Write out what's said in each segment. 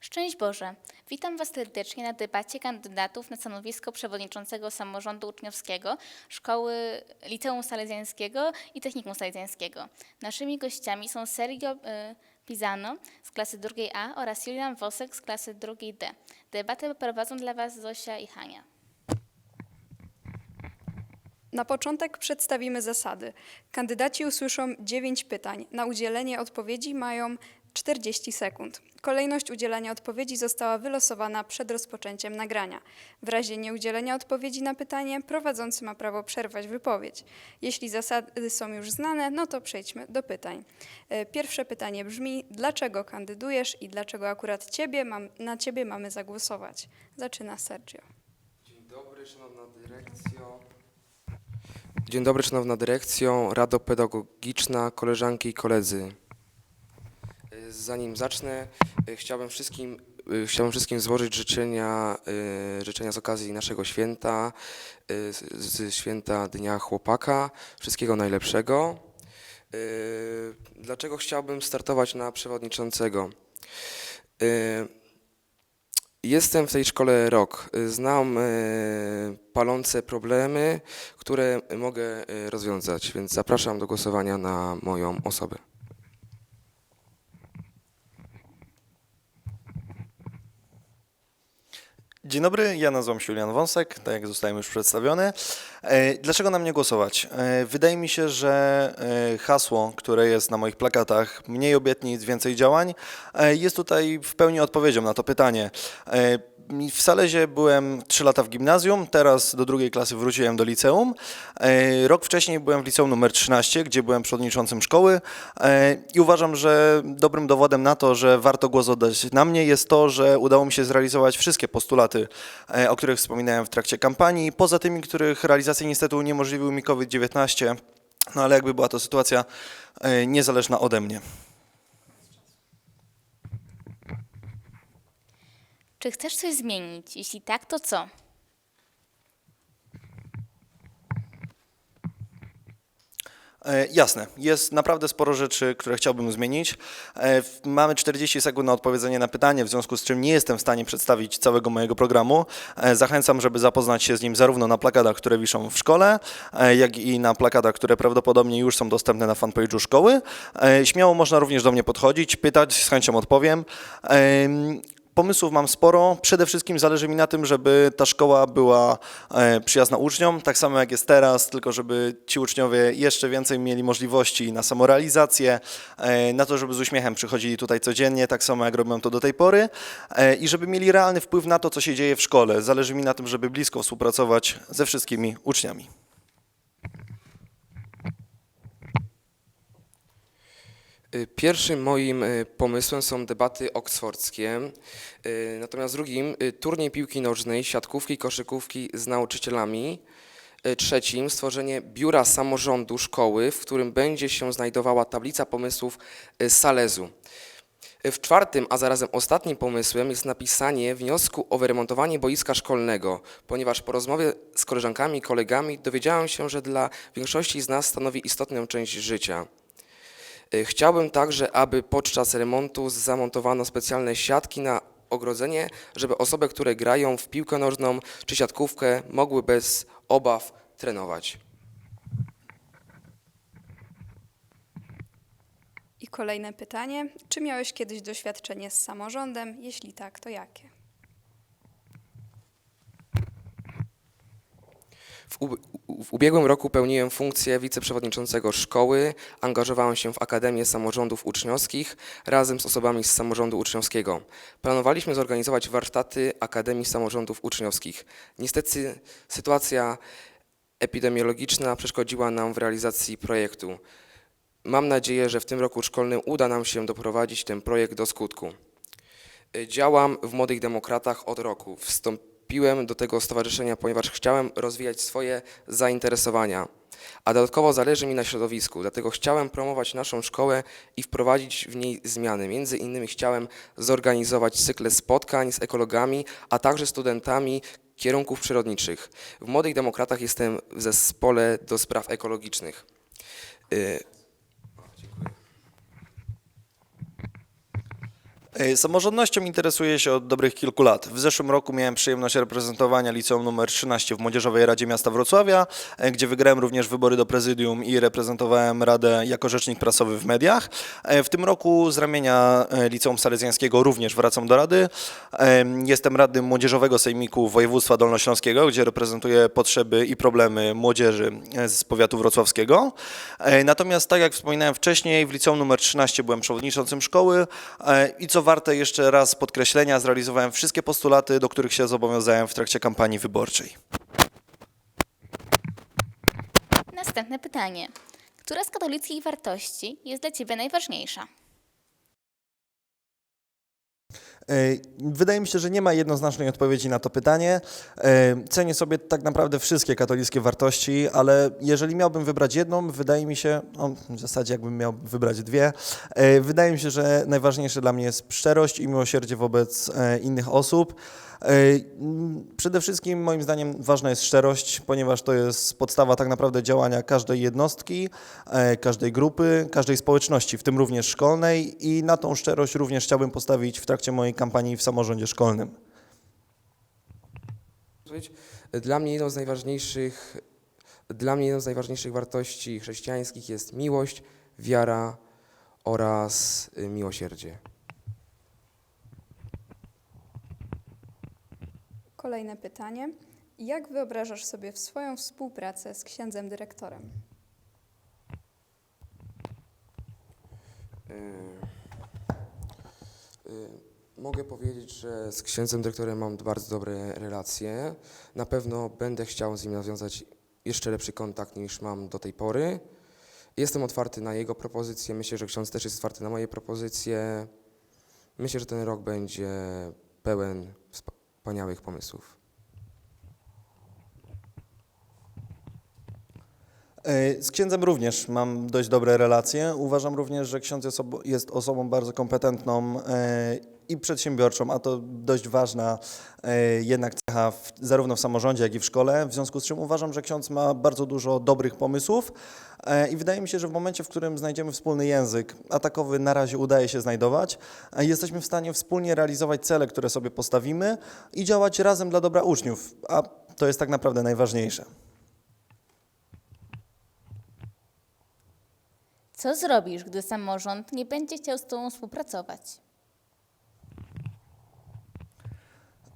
Szczęść Boże! Witam Was serdecznie na debacie kandydatów na stanowisko przewodniczącego samorządu uczniowskiego Szkoły Liceum Salezjańskiego i Technikum Salezjańskiego. Naszymi gościami są Sergio y, Pisano z klasy drugiej A oraz Julian Wosek z klasy drugiej D. Debatę prowadzą dla Was Zosia i Hania. Na początek przedstawimy zasady. Kandydaci usłyszą 9 pytań. Na udzielenie odpowiedzi mają 40 sekund. Kolejność udzielania odpowiedzi została wylosowana przed rozpoczęciem nagrania. W razie nieudzielenia odpowiedzi na pytanie prowadzący ma prawo przerwać wypowiedź. Jeśli zasady są już znane, no to przejdźmy do pytań. E, Pierwsze pytanie brzmi: dlaczego kandydujesz i dlaczego akurat ciebie mam, na ciebie mamy zagłosować? Zaczyna Sergio. Dzień dobry, szanowna dyrekcjo. Dzień dobry, szanowna dyrekcjo, rado pedagogiczna, koleżanki i koledzy. Zanim zacznę, y, chciałbym wszystkim, y, chciałbym wszystkim złożyć życzenia, y, życzenia z okazji naszego święta, z, święta Dnia Chłopaka. Wszystkiego najlepszego. Dlaczego chciałbym startować na przewodniczącego? Jestem w tej szkole rok. Znam palące problemy, które mogę rozwiązać, więc zapraszam do głosowania na moją osobę. Dzień dobry, ja nazywam się Julian Wąsek, tak jak zostałem już przedstawiony. E, Dlaczego na mnie głosować? E, Wydaje mi się, że e, hasło, które jest na moich plakatach, mniej obietnic, więcej działań, jest tutaj w pełni odpowiedzią na to pytanie. W Salezie byłem 3 lata w gimnazjum, teraz do drugiej klasy wróciłem do liceum. Rok wcześniej byłem w liceum numer 13, gdzie byłem przewodniczącym szkoły i uważam, że dobrym dowodem na to, że warto głos oddać na mnie jest to, że udało mi się zrealizować wszystkie postulaty, o których wspominałem w trakcie kampanii, poza tymi, których realizację niestety uniemożliwił mi COVID-19, no ale jakby była to sytuacja e, niezależna ode mnie. Czy chcesz coś zmienić? Jeśli tak, to co? Jasne, jest naprawdę sporo rzeczy, które chciałbym zmienić. E, Mamy 40 sekund na odpowiedzenie na pytanie, w związku z czym nie jestem w stanie przedstawić całego mojego programu. E, Zachęcam, żeby zapoznać się z nim zarówno na plakatach, które wiszą w szkole, e, jak i na plakatach, które prawdopodobnie już są dostępne na fanpage'u szkoły. E, Śmiało można również do mnie podchodzić, pytać, z chęcią odpowiem. Pomysłów mam sporo. Przede wszystkim zależy mi na tym, żeby ta szkoła była e, przyjazna uczniom, tak samo jak jest teraz, tylko żeby ci uczniowie jeszcze więcej mieli możliwości na samorealizację, e, na to, żeby z uśmiechem przychodzili tutaj codziennie, tak samo jak robią to do tej pory e, i żeby mieli realny wpływ na to, co się dzieje w szkole. Zależy mi na tym, żeby blisko współpracować ze wszystkimi uczniami. Pierwszym moim y, pomysłem są debaty oksfordzkie, y, natomiast drugim y, turniej piłki nożnej, siatkówki, koszykówki z nauczycielami. Y, Trzecim stworzenie biura samorządu szkoły, w którym będzie się znajdowała tablica pomysłów y, Salezu. Y, W czwartym, a zarazem ostatnim pomysłem jest napisanie wniosku o wyremontowanie boiska szkolnego, ponieważ po rozmowie z koleżankami i kolegami dowiedziałem się, że dla większości z nas stanowi istotną część życia. Y, Chciałbym także, aby podczas remontu zamontowano specjalne siatki na ogrodzenie, żeby osoby, które grają w piłkę nożną czy siatkówkę, mogły bez obaw trenować. I kolejne pytanie. Czy miałeś kiedyś doświadczenie z samorządem? Jeśli tak, to jakie? W, w ubiegłym roku pełniłem funkcję wiceprzewodniczącego szkoły, angażowałem się w Akademię Samorządów Uczniowskich razem z osobami z samorządu uczniowskiego. Planowaliśmy zorganizować warsztaty Akademii Samorządów Uczniowskich. Niestety sytuacja epidemiologiczna przeszkodziła nam w realizacji projektu. Mam nadzieję, że w tym roku szkolnym uda nam się doprowadzić ten projekt do skutku. Działam w Młodych Demokratach od roku. Wstąpiłem do tego stowarzyszenia, ponieważ chciałem rozwijać swoje zainteresowania, a dodatkowo zależy mi na środowisku, dlatego chciałem promować naszą szkołę i wprowadzić w niej zmiany. Między innymi chciałem zorganizować cykle spotkań z ekologami, a także studentami kierunków przyrodniczych. W Młodych Demokratach jestem w zespole do spraw ekologicznych. Y, E, Samorządnością interesuję się od dobrych kilku lat. W zeszłym roku miałem przyjemność reprezentowania liceum nr 13 w Młodzieżowej Radzie Miasta Wrocławia, e, gdzie wygrałem również wybory do prezydium i reprezentowałem Radę jako rzecznik prasowy w mediach. E, W tym roku z ramienia e, Liceum Salezjańskiego również wracam do Rady. E, Jestem radnym Młodzieżowego Sejmiku Województwa Dolnośląskiego, gdzie reprezentuję potrzeby i problemy młodzieży e, z powiatu wrocławskiego. E, Natomiast tak jak wspominałem wcześniej, w liceum nr 13 byłem przewodniczącym szkoły e, i co warte jeszcze raz podkreślenia, zrealizowałem wszystkie postulaty, do których się zobowiązałem w trakcie kampanii wyborczej. Następne pytanie. Która z katolickich wartości jest dla Ciebie najważniejsza? Wydaje mi się, że nie ma jednoznacznej odpowiedzi na to pytanie. E, Cenię sobie tak naprawdę wszystkie katolickie wartości, ale jeżeli miałbym wybrać jedną, wydaje mi się, no, w zasadzie jakbym miał wybrać dwie, e, wydaje mi się, że najważniejsze dla mnie jest szczerość i miłosierdzie wobec e, innych osób. E, Przede wszystkim moim zdaniem ważna jest szczerość, ponieważ to jest podstawa tak naprawdę działania każdej jednostki, e, każdej grupy, każdej społeczności, w tym również szkolnej i na tą szczerość również chciałbym postawić w trakcie mojej kampanii w samorządzie szkolnym. Powiedzieć, Dla mnie jedną z najważniejszych, dla mnie jedną z najważniejszych wartości chrześcijańskich jest miłość, wiara oraz y, miłosierdzie. Kolejne pytanie. Jak wyobrażasz sobie swoją współpracę z księdzem dyrektorem? Y, y, Mogę powiedzieć, że z księdzem dyrektorem mam bardzo dobre relacje. Na pewno będę chciał z nim nawiązać jeszcze lepszy kontakt niż mam do tej pory. Jestem otwarty na jego propozycje. Myślę, że ksiądz też jest otwarty na moje propozycje. Myślę, że ten rok będzie pełen wspaniałych pomysłów. E, Z księdzem również mam dość dobre relacje. Uważam również, że ksiądz jest, osobą bardzo kompetentną e, i przedsiębiorczą, a to dość ważna e, jednak cecha w, zarówno w samorządzie, jak i w szkole. W związku z czym uważam, że ksiądz ma bardzo dużo dobrych pomysłów e, i wydaje mi się, że w momencie, w którym znajdziemy wspólny język, a takowy na razie udaje się znajdować, jesteśmy w stanie wspólnie realizować cele, które sobie postawimy i działać razem dla dobra uczniów, a to jest tak naprawdę najważniejsze. Co zrobisz, gdy samorząd nie będzie chciał z Tobą współpracować? Yy,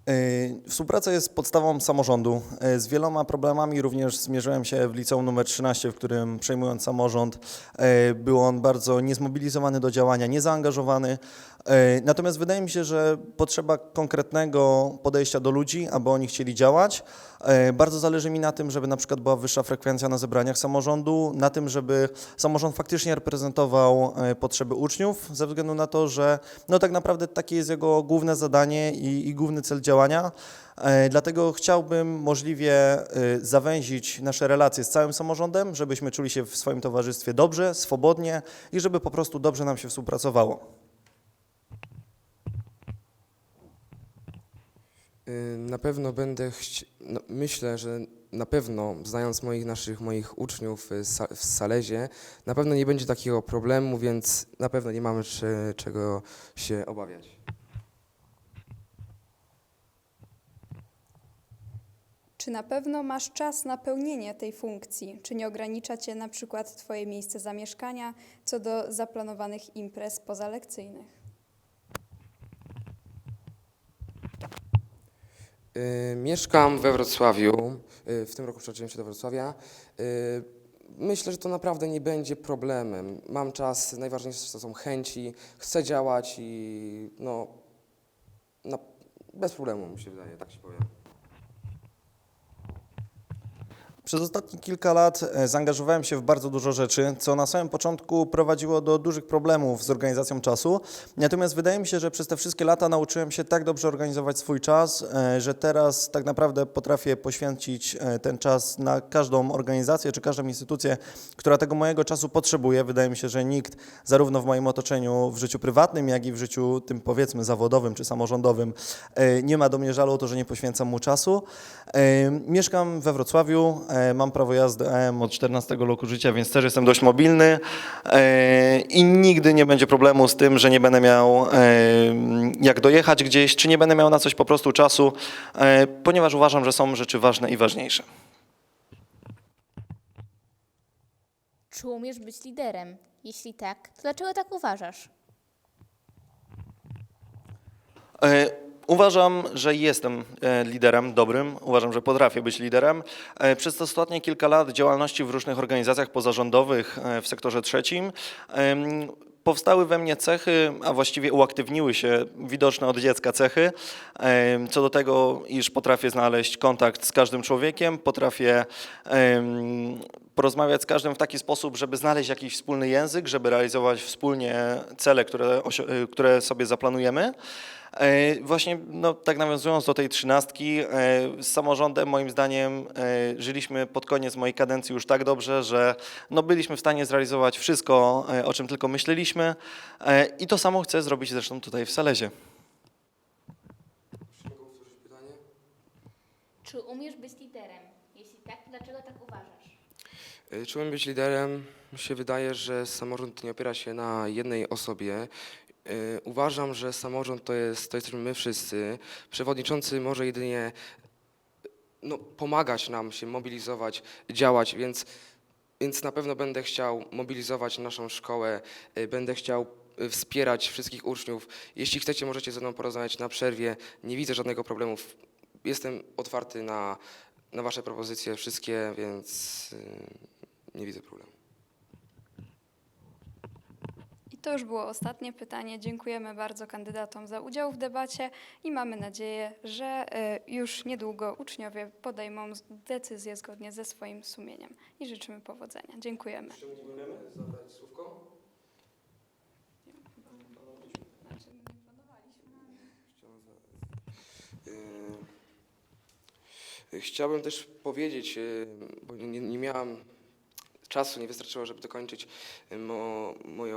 Współpraca jest podstawą samorządu. Yy, Z wieloma problemami również zmierzyłem się w liceum nr 13, w którym przejmując samorząd yy, był on bardzo niezmobilizowany do działania, niezaangażowany. Yy, Natomiast wydaje mi się, że potrzeba konkretnego podejścia do ludzi, aby oni chcieli działać. Yy, Bardzo zależy mi na tym, żeby na przykład była wyższa frekwencja na zebraniach samorządu, na tym, żeby samorząd faktycznie reprezentował yy, potrzeby uczniów, ze względu na to, że no tak naprawdę takie jest jego główne zadanie i, i główny cel działania. E, Dlatego chciałbym możliwie e, zawęzić nasze relacje z całym samorządem, żebyśmy czuli się w swoim towarzystwie dobrze, swobodnie i żeby po prostu dobrze nam się współpracowało. Na pewno będę no, myślę, że na pewno znając moich naszych moich uczniów y, w Salezie, na pewno nie będzie takiego problemu, więc na pewno nie mamy czy, czego się obawiać. Czy na pewno masz czas na pełnienie tej funkcji? Czy nie ogranicza cię na przykład Twoje miejsce zamieszkania co do zaplanowanych imprez pozalekcyjnych? Mieszkam we Wrocławiu. y, W tym roku przeprowadziłem się do Wrocławia. Y, Myślę, że to naprawdę nie będzie problemem. Mam czas, najważniejsze to są chęci, chcę działać i no, na, bez problemu mi się wydaje, tak się powiem. Przez ostatnie kilka lat e, zaangażowałem się w bardzo dużo rzeczy, co na samym początku prowadziło do dużych problemów z organizacją czasu. Natomiast wydaje mi się, że przez te wszystkie lata nauczyłem się tak dobrze organizować swój czas, e, że teraz tak naprawdę potrafię poświęcić e, ten czas na każdą organizację czy każdą instytucję, która tego mojego czasu potrzebuje. Wydaje mi się, że nikt zarówno w moim otoczeniu w życiu prywatnym, jak i w życiu tym powiedzmy zawodowym czy samorządowym nie ma do mnie żalu o to, że nie poświęcam mu czasu. Mieszkam we Wrocławiu. E, mam prawo jazdy AM od 14 roku życia, więc też jestem dość mobilny e, i nigdy nie będzie problemu z tym, że nie będę miał e, jak dojechać gdzieś, czy nie będę miał na coś po prostu czasu, ponieważ uważam, że są rzeczy ważne i ważniejsze. Czy umiesz być liderem? Jeśli tak, to dlaczego tak uważasz? Uważam, że jestem e, liderem dobrym, uważam, że potrafię być liderem. E, Przez ostatnie kilka lat działalności w różnych organizacjach pozarządowych e, w sektorze trzecim powstały we mnie cechy, a właściwie uaktywniły się widoczne od dziecka cechy, co do tego, iż potrafię znaleźć kontakt z każdym człowiekiem, potrafię porozmawiać z każdym w taki sposób, żeby znaleźć jakiś wspólny język, żeby realizować wspólnie cele, które, które sobie zaplanujemy. E, Właśnie no, tak nawiązując do tej trzynastki, e, z samorządem moim zdaniem e, żyliśmy pod koniec mojej kadencji już tak dobrze, że no, byliśmy w stanie zrealizować wszystko, o czym tylko myśleliśmy i to samo chcę zrobić zresztą tutaj w Salezie. Czy umiesz być liderem? Jeśli tak, to dlaczego tak uważasz? Czy umiem być liderem? Mi się wydaje, że samorząd nie opiera się na jednej osobie. Y, Uważam, że samorząd to, jest, to jesteśmy my wszyscy. Przewodniczący może jedynie no, pomagać nam się mobilizować, działać, więc, więc na pewno będę chciał mobilizować naszą szkołę, y, będę chciał y, wspierać wszystkich uczniów. Jeśli chcecie, możecie ze mną porozmawiać na przerwie. Nie widzę żadnego problemu. Jestem otwarty na, na Wasze propozycje, wszystkie, więc nie widzę problemu. I to już było ostatnie pytanie. Dziękujemy bardzo kandydatom za udział w debacie i mamy nadzieję, że e, już niedługo uczniowie podejmą decyzję zgodnie ze swoim sumieniem. I życzymy powodzenia. Dziękujemy. zabrać słówko? Yy, Chciałbym też powiedzieć, yy, bo nie, nie miałam czasu, nie wystarczyło, żeby dokończyć yy, mo,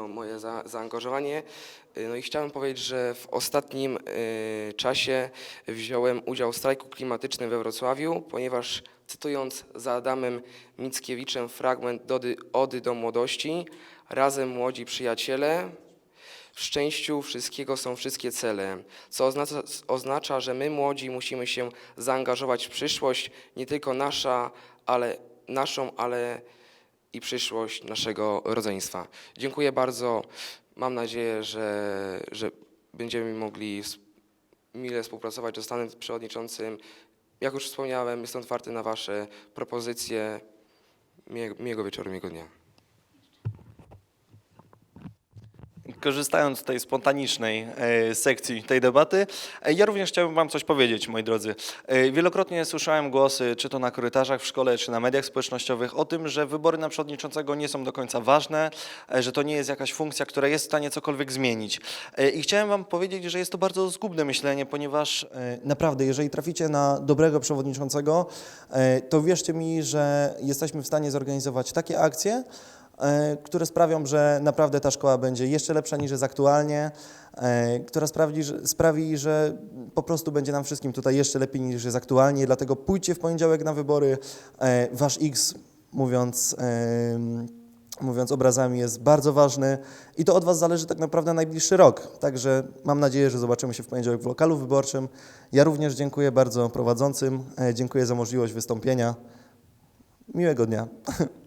moje za, zaangażowanie. Yy, No i chciałem powiedzieć, że w ostatnim yy, czasie wziąłem udział w strajku klimatycznym we Wrocławiu, ponieważ cytując za Adamem Mickiewiczem fragment Ody do młodości, razem młodzi przyjaciele, w szczęściu wszystkiego są wszystkie cele, co oznacza, oznacza, że my młodzi musimy się zaangażować w przyszłość, nie tylko nasza, ale naszą, ale i przyszłość naszego rodzeństwa. Dziękuję bardzo. Mam nadzieję, że, że będziemy mogli mile współpracować. Zostanę przewodniczącym. Jak już wspomniałem, jestem otwarty na Wasze propozycje. Miłego, miłego wieczoru, miłego dnia. Korzystając z tej spontanicznej e, sekcji tej debaty, e, ja również chciałbym Wam coś powiedzieć, moi drodzy. E, Wielokrotnie słyszałem głosy, czy to na korytarzach w szkole, czy na mediach społecznościowych, o tym, że wybory na przewodniczącego nie są do końca ważne, że to nie jest jakaś funkcja, która jest w stanie cokolwiek zmienić. I chciałem Wam powiedzieć, że jest to bardzo zgubne myślenie, ponieważ naprawdę, jeżeli traficie na dobrego przewodniczącego, to wierzcie mi, że jesteśmy w stanie zorganizować takie akcje, które sprawią, że naprawdę ta szkoła będzie jeszcze lepsza niż jest aktualnie, e, która sprawi, że, sprawi, że po prostu będzie nam wszystkim tutaj jeszcze lepiej niż jest aktualnie, dlatego pójdźcie w poniedziałek na wybory. E, Wasz X, mówiąc, mówiąc obrazami, jest bardzo ważny i to od Was zależy tak naprawdę najbliższy rok. Także mam nadzieję, że zobaczymy się w poniedziałek w lokalu wyborczym. Ja również dziękuję bardzo prowadzącym, e, dziękuję za możliwość wystąpienia. Miłego dnia.